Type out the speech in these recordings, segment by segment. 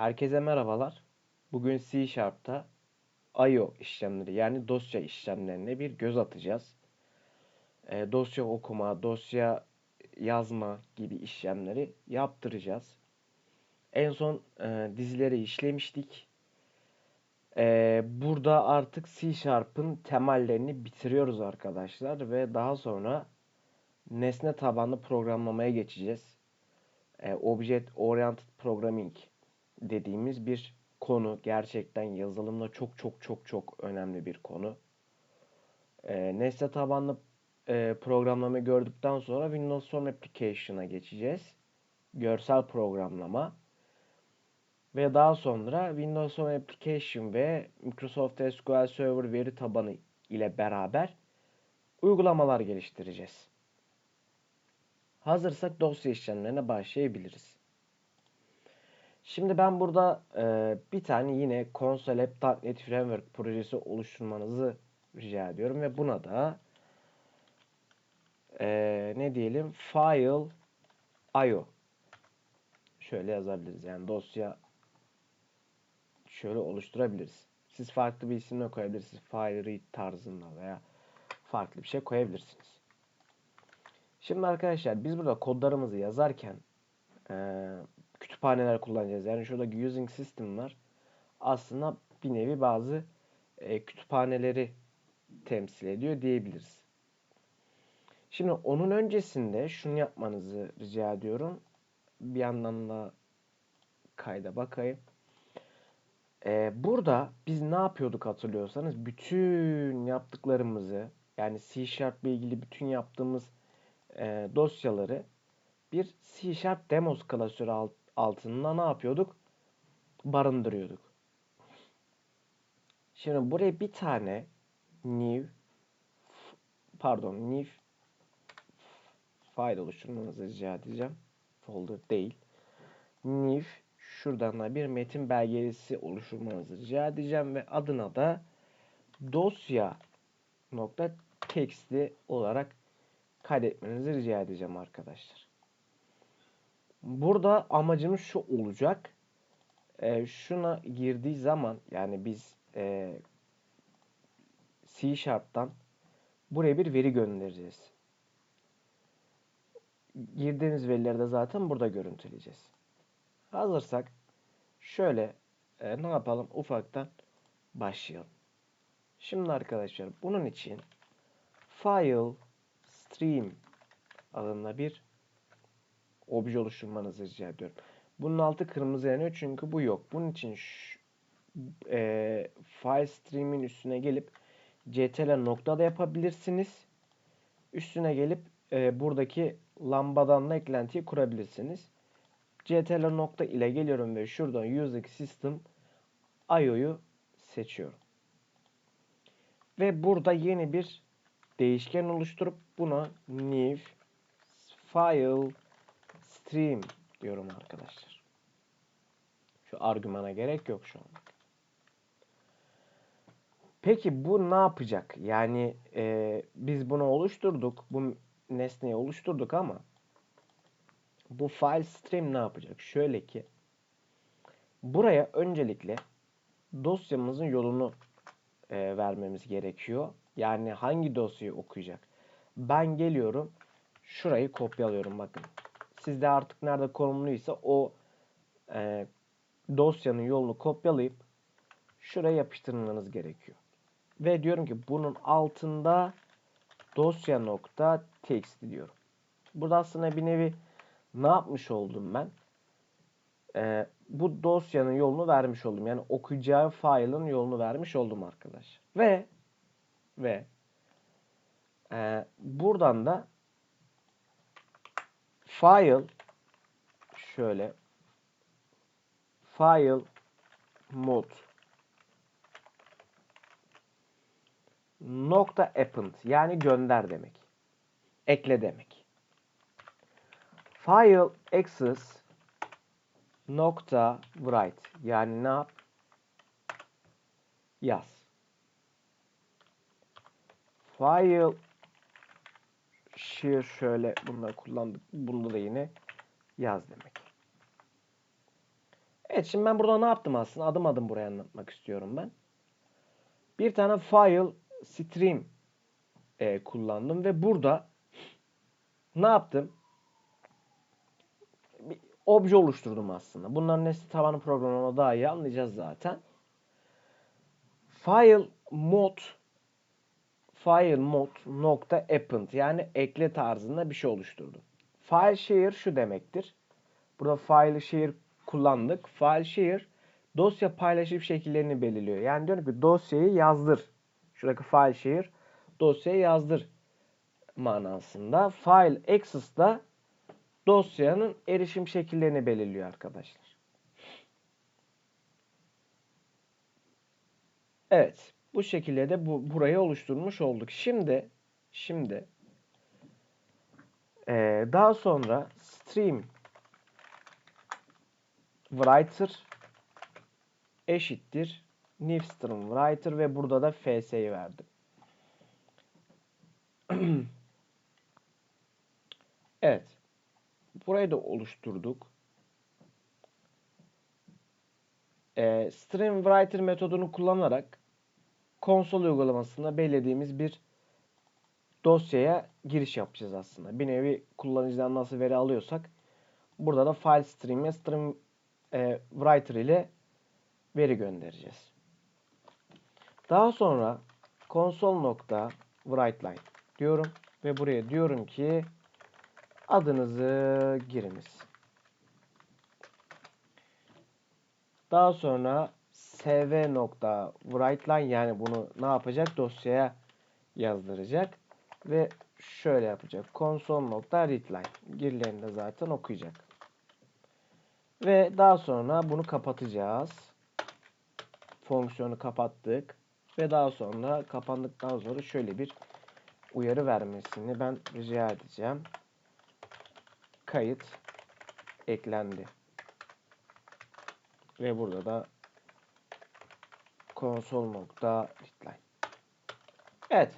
Herkese merhabalar. Bugün C Sharp'ta I.O. işlemleri yani dosya işlemlerine bir göz atacağız. E, dosya okuma, dosya yazma gibi işlemleri yaptıracağız. En son e, dizileri işlemiştik. E, burada artık C Sharp'ın temellerini bitiriyoruz arkadaşlar ve daha sonra nesne tabanlı programlamaya geçeceğiz. E, Object Oriented Programming dediğimiz bir konu. Gerçekten yazılımda çok çok çok çok önemli bir konu. E, nesne tabanlı e, programlamayı gördükten sonra Windows Form Application'a geçeceğiz. Görsel programlama. Ve daha sonra Windows Form Application ve Microsoft SQL Server veri tabanı ile beraber uygulamalar geliştireceğiz. Hazırsak dosya işlemlerine başlayabiliriz. Şimdi ben burada e, bir tane yine Console.NET Framework projesi oluşturmanızı rica ediyorum ve buna da e, ne diyelim file io şöyle yazabiliriz. Yani dosya şöyle oluşturabiliriz. Siz farklı bir isimle koyabilirsiniz. File read tarzında veya farklı bir şey koyabilirsiniz. Şimdi arkadaşlar biz burada kodlarımızı yazarken e, kütüphaneler kullanacağız. Yani şuradaki using system var. Aslında bir nevi bazı e, kütüphaneleri temsil ediyor diyebiliriz. Şimdi onun öncesinde şunu yapmanızı rica ediyorum. Bir yandan da kayda bakayım. Ee, burada biz ne yapıyorduk hatırlıyorsanız bütün yaptıklarımızı yani C Sharp ile ilgili bütün yaptığımız e, dosyaları bir C Sharp demos klasörü alt, altında ne yapıyorduk? Barındırıyorduk. Şimdi buraya bir tane new pardon new file oluşturmanızı rica edeceğim. Folder değil. New şuradan da bir metin belgesi oluşturmanızı rica edeceğim ve adına da dosya nokta text'i olarak kaydetmenizi rica edeceğim arkadaşlar. Burada amacımız şu olacak. E, şuna girdiği zaman yani biz e, C Sharp'tan buraya bir veri göndereceğiz. Girdiğimiz verileri de zaten burada görüntüleyeceğiz. Hazırsak şöyle e, ne yapalım ufaktan başlayalım. Şimdi arkadaşlar bunun için file stream adında bir obje oluşturmanızı rica ediyorum. Bunun altı kırmızı yanıyor çünkü bu yok. Bunun için şu, e, file stream'in üstüne gelip ctl nokta da yapabilirsiniz. Üstüne gelip e, buradaki lambadan da eklentiyi kurabilirsiniz. ctl nokta ile geliyorum ve şuradan using system IO'yu seçiyorum. Ve burada yeni bir değişken oluşturup buna new file stream diyorum arkadaşlar. Şu argümana gerek yok şu an. Peki bu ne yapacak? Yani e, biz bunu oluşturduk. Bu nesneyi oluşturduk ama bu file stream ne yapacak? Şöyle ki buraya öncelikle dosyamızın yolunu e, vermemiz gerekiyor. Yani hangi dosyayı okuyacak? Ben geliyorum şurayı kopyalıyorum bakın. Sizde artık nerede konumluysa o e, dosyanın yolunu kopyalayıp şuraya yapıştırmanız gerekiyor. Ve diyorum ki bunun altında dosya nokta text diyorum. Burada aslında bir nevi ne yapmış oldum ben? Ee, bu dosyanın yolunu vermiş oldum. Yani okuyacağı file'ın yolunu vermiş oldum arkadaş. Ve ve e, buradan da file şöyle file mod nokta append yani gönder demek. Ekle demek. File access nokta write yani ne yap? Yaz. File share şöyle bunları kullandık. Bunda da yine yaz demek. Evet şimdi ben burada ne yaptım aslında? Adım adım buraya anlatmak istiyorum ben. Bir tane file stream e, kullandım ve burada ne yaptım? Bir obje oluşturdum aslında. Bunların nesne tabanı programlama daha iyi anlayacağız zaten. File mod file mod append yani ekle tarzında bir şey oluşturdum. File share şu demektir. Burada file share kullandık. File share dosya paylaşım şekillerini belirliyor. Yani diyorum ki dosyayı yazdır. Şuradaki file share dosyayı yazdır manasında. File access da dosyanın erişim şekillerini belirliyor arkadaşlar. Evet. Bu şekilde de bu burayı oluşturmuş olduk. Şimdi şimdi ee, daha sonra stream writer eşittir new stream writer ve burada da fs'yi verdim. evet. Burayı da oluşturduk. Ee, stream writer metodunu kullanarak konsol uygulamasında belirlediğimiz bir dosyaya giriş yapacağız aslında. Bir nevi kullanıcıdan nasıl veri alıyorsak burada da file stream ve stream e, writer ile veri göndereceğiz. Daha sonra console nokta writeline diyorum ve buraya diyorum ki adınızı giriniz. Daha sonra sv nokta writeline yani bunu ne yapacak? Dosyaya yazdıracak ve şöyle yapacak. Console nokta readline. Girilerini de zaten okuyacak. Ve daha sonra bunu kapatacağız. Fonksiyonu kapattık. Ve daha sonra kapandıktan sonra şöyle bir uyarı vermesini ben rica edeceğim. Kayıt eklendi. Ve burada da console.readline. Evet.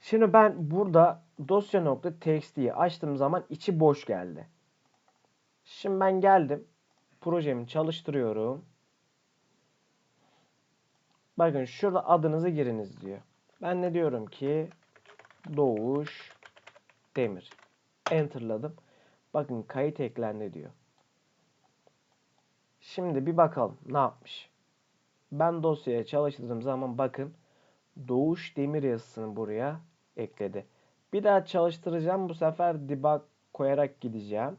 Şimdi ben burada dosya.txt'yi açtığım zaman içi boş geldi. Şimdi ben geldim. Projemi çalıştırıyorum. Bakın şurada adınızı giriniz diyor. Ben ne diyorum ki Doğuş Demir. Enter'ladım. Bakın kayıt eklendi diyor. Şimdi bir bakalım ne yapmış. Ben dosyaya çalıştırdığım zaman bakın Doğuş Demir yazısını buraya ekledi. Bir daha çalıştıracağım. Bu sefer debug koyarak gideceğim.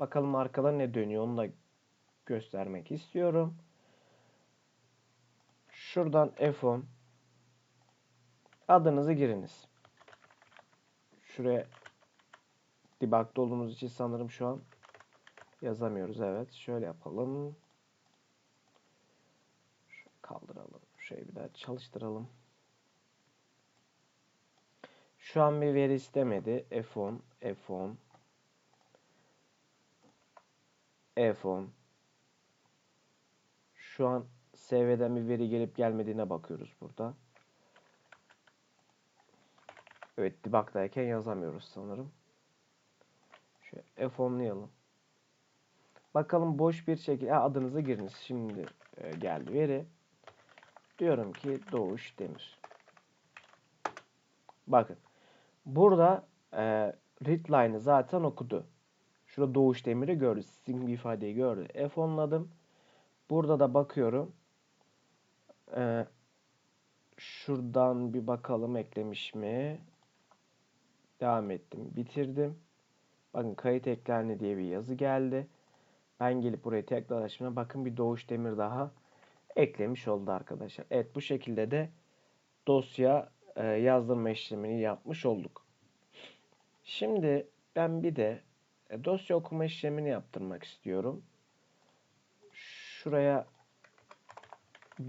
Bakalım arkada ne dönüyor onu da göstermek istiyorum. Şuradan F10 adınızı giriniz. Şuraya debug'da olduğumuz için sanırım şu an yazamıyoruz. Evet. Şöyle yapalım. Şöyle kaldıralım. Şurayı bir daha çalıştıralım. Şu an bir veri istemedi. F10, F10, F10. Şu an SV'den bir veri gelip gelmediğine bakıyoruz burada. Evet debug'dayken yazamıyoruz sanırım. Şöyle F10'layalım. Bakalım boş bir şekilde adınızı giriniz. Şimdi e, geldi veri. Diyorum ki Doğuş Demir. Bakın. Burada e, readline'ı zaten okudu. Şurada Doğuş Demir'i gördü. String bir ifadeyi gördü. F10'ladım. Burada da bakıyorum. E, şuradan bir bakalım eklemiş mi? Devam ettim. Bitirdim. Bakın kayıt eklendi diye bir yazı geldi. Ben gelip buraya tekrar açmaya bakın bir Doğuş Demir daha eklemiş oldu arkadaşlar. Evet bu şekilde de dosya e, yazdırma işlemini yapmış olduk. Şimdi ben bir de e, dosya okuma işlemini yaptırmak istiyorum. Şuraya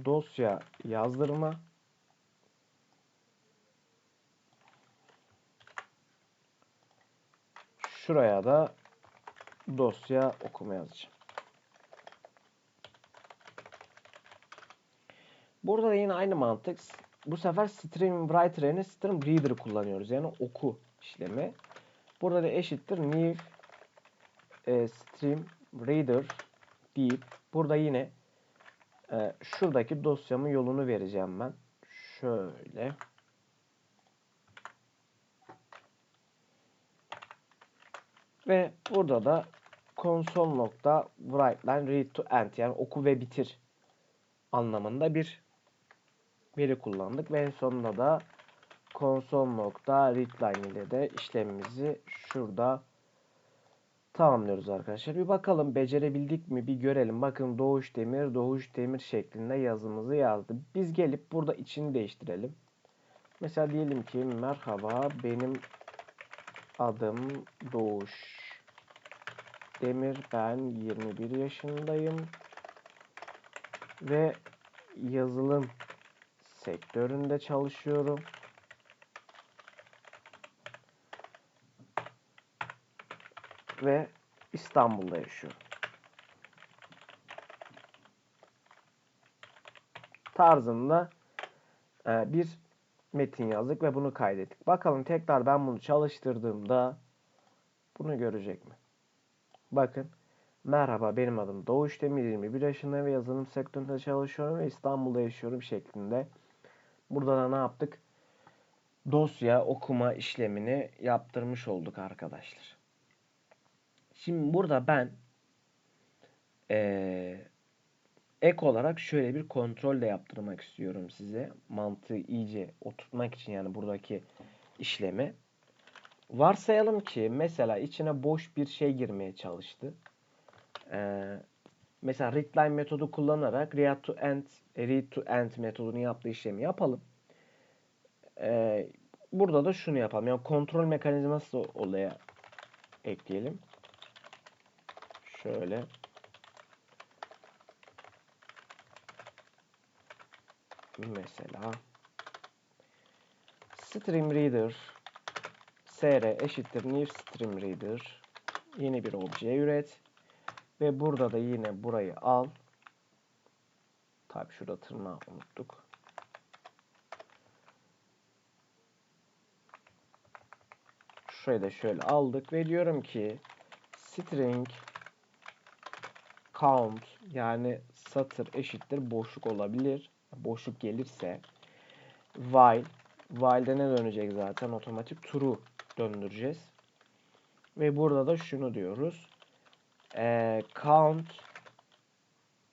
dosya yazdırma Şuraya da dosya okuma yazacağım. Burada da yine aynı mantık. Bu sefer stream writer yerine stream reader kullanıyoruz. Yani oku işlemi. Burada da eşittir new e, stream reader deyip burada yine e, şuradaki dosyamın yolunu vereceğim ben. Şöyle. Ve burada da console nokta writeline read to end yani oku ve bitir anlamında bir veri kullandık ve en sonunda da console nokta readline ile de işlemimizi şurada tamamlıyoruz arkadaşlar. Bir bakalım becerebildik mi bir görelim. Bakın Doğuş Demir, Doğuş Demir şeklinde yazımızı yazdı. Biz gelip burada içini değiştirelim. Mesela diyelim ki merhaba benim adım Doğuş Demir ben 21 yaşındayım ve yazılım sektöründe çalışıyorum. Ve İstanbul'da yaşıyorum. Tarzında e, bir metin yazdık ve bunu kaydettik. Bakalım tekrar ben bunu çalıştırdığımda bunu görecek mi? Bakın. Merhaba benim adım Doğuş Demir 21 yaşındayım ve yazılım sektöründe çalışıyorum ve İstanbul'da yaşıyorum şeklinde. Burada da ne yaptık? Dosya okuma işlemini yaptırmış olduk arkadaşlar. Şimdi burada ben ee, ek olarak şöyle bir kontrol de yaptırmak istiyorum size. Mantığı iyice oturtmak için yani buradaki işlemi. Varsayalım ki mesela içine boş bir şey girmeye çalıştı. Ee, mesela readline metodu kullanarak read to end, read to end metodunu yaptığı işlemi yapalım. Ee, burada da şunu yapalım. Yani kontrol mekanizması olaya ekleyelim. Şöyle. Mesela stream reader sr eşittir new stream reader yeni bir obje üret ve burada da yine burayı al tabi şurada tırnağı unuttuk şurayı da şöyle aldık ve diyorum ki string count yani satır eşittir boşluk olabilir boşluk gelirse while while'de ne dönecek zaten otomatik true döndüreceğiz. Ve burada da şunu diyoruz. E, count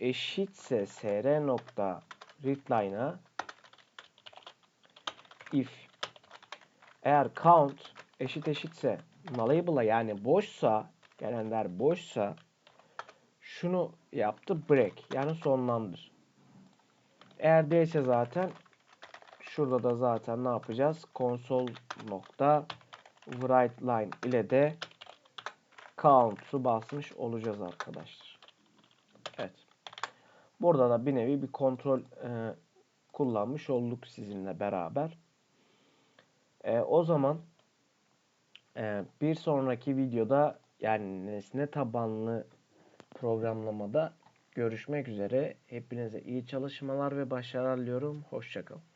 eşitse sr nokta readline'a if eğer count eşit eşitse nullable'a yani boşsa gelenler boşsa şunu yaptı break yani sonlandır. Eğer değilse zaten şurada da zaten ne yapacağız? Console nokta write line ile de count'u basmış olacağız arkadaşlar. Evet. Burada da bir nevi bir kontrol e, kullanmış olduk sizinle beraber. E, o zaman e, bir sonraki videoda yani nesne tabanlı programlamada görüşmek üzere. Hepinize iyi çalışmalar ve başarılar diliyorum. Hoşçakalın.